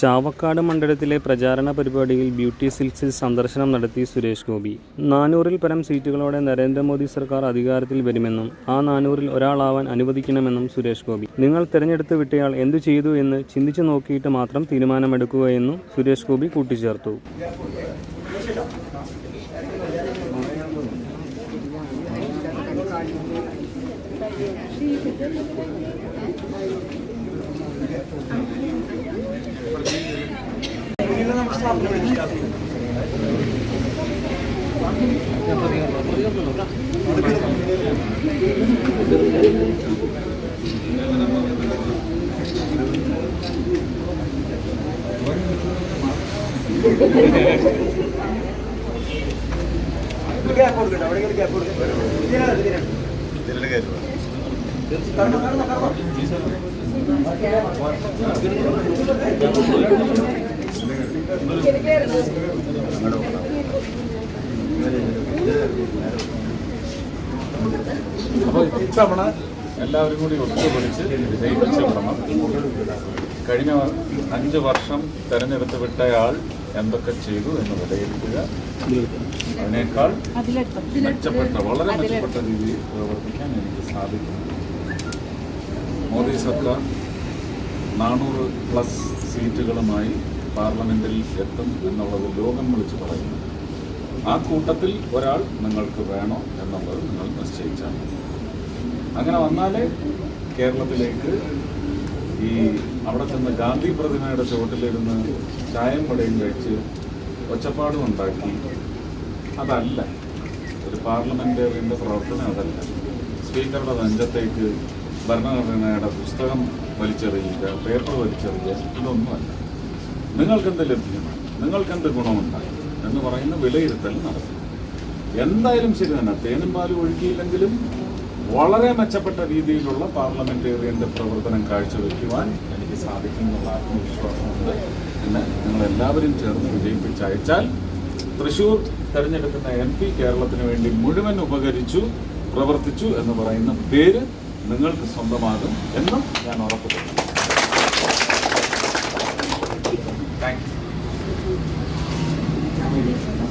ചാവക്കാട് മണ്ഡലത്തിലെ പ്രചാരണ പരിപാടിയിൽ ബ്യൂട്ടി സിൽക്സിൽ സന്ദർശനം നടത്തി സുരേഷ് ഗോപി. നാനൂറിൽ പരം സീറ്റുകളോടെ നരേന്ദ്രമോദി സർക്കാർ അധികാരത്തിൽ വരുമെന്നും ആ നാനൂറിൽ ഒരാളാവാൻ അനുവദിക്കണമെന്നും സുരേഷ് ഗോപി. നിങ്ങൾ തിരഞ്ഞെടുത്ത് വിട്ടയാൾ എന്തു ചെയ്തു എന്ന് ചിന്തിച്ചു നോക്കിയിട്ട് മാത്രം തീരുമാനമെടുക്കുകയെന്നും സുരേഷ് ഗോപി കൂട്ടിച്ചേർത്തു. ഗ്യാപ്പ് കൊടുക്കണ്ട അവിടെ ഗ്യാപ്പ് കൊടുക്കണ്ട ഇതിനാണ് അപ്പോൾ ഇത്തവണ എല്ലാവരും കൂടി ഒത്തുപിടിച്ച് വിജയിപ്പിച്ച ഭ്രമം. കഴിഞ്ഞ അഞ്ച് വർഷം തെരഞ്ഞെടുത്ത് വിട്ടയാൾ എന്തൊക്കെ ചെയ്തു എന്ന് വിലയിരുത്തുക. അതിനേക്കാൾ മെച്ചപ്പെട്ട വളരെ മെച്ചപ്പെട്ട രീതിയിൽ പ്രവർത്തിക്കാൻ എനിക്ക് സാധിക്കും മോദി സർക്കാർ നാനൂറ് പ്ലസ് സീറ്റുകളുമായി പാർലമെന്റിൽ എത്തും എന്നുള്ളത് ലോകം വിളിച്ചു പറയുന്നു. ആ കൂട്ടത്തിൽ ഒരാൾ നിങ്ങൾക്ക് വേണോ എന്നുള്ളത് നിങ്ങൾ നിശ്ചയിച്ചാൽ അങ്ങനെ വന്നാലേ കേരളത്തിലേക്ക് ഈ അവിടെ ചെന്ന് ഗാന്ധി പ്രതിമയുടെ ചുവട്ടിലിരുന്ന് ചായം പടയും കഴിച്ച് ഒച്ചപ്പാടും ഉണ്ടാക്കി അതല്ല. ഒരു പാർലമെന്റേറിയന്റെ പ്രവർത്തനം അതല്ല. സ്പീക്കറുടെ നെഞ്ചത്തേക്ക് ഭരണഘടനയുടെ പുസ്തകം വലിച്ചെറിയുക പേപ്പർ വലിച്ചെറിയുക ഇതൊന്നുമല്ല. നിങ്ങൾക്കെന്ത് ലഭ്യമാണ്? നിങ്ങൾക്കെന്ത് ഗുണമുണ്ടായി? എന്ന് പറയുന്ന വിലയിരുത്തൽ നടത്തും. എന്തായാലും ശരി തന്നെ തേനും പാലും ഒഴുക്കിയില്ലെങ്കിലും വളരെ മെച്ചപ്പെട്ട രീതിയിലുള്ള പാർലമെന്റേറിയന്റെ പ്രവർത്തനം കാഴ്ചവെക്കുവാൻ എനിക്ക് സാധിക്കും എന്നുള്ള ആത്മവിശ്വാസമുണ്ട് പിന്നെ നിങ്ങൾ എല്ലാവരും ചേർന്ന് വിജയിപ്പിച്ച് അയച്ചാൽ തൃശൂർ തെരഞ്ഞെടുക്കുന്ന എം പി കേരളത്തിന് വേണ്ടി മുഴുവൻ ഉപകരിച്ചു പ്രവർത്തിച്ചു എന്ന് പറയുന്ന പേര് നിങ്ങൾക്ക് സ്വന്തമാകും എന്നും ഞാൻ ഉറപ്പുവരുന്നു താങ്ക് യു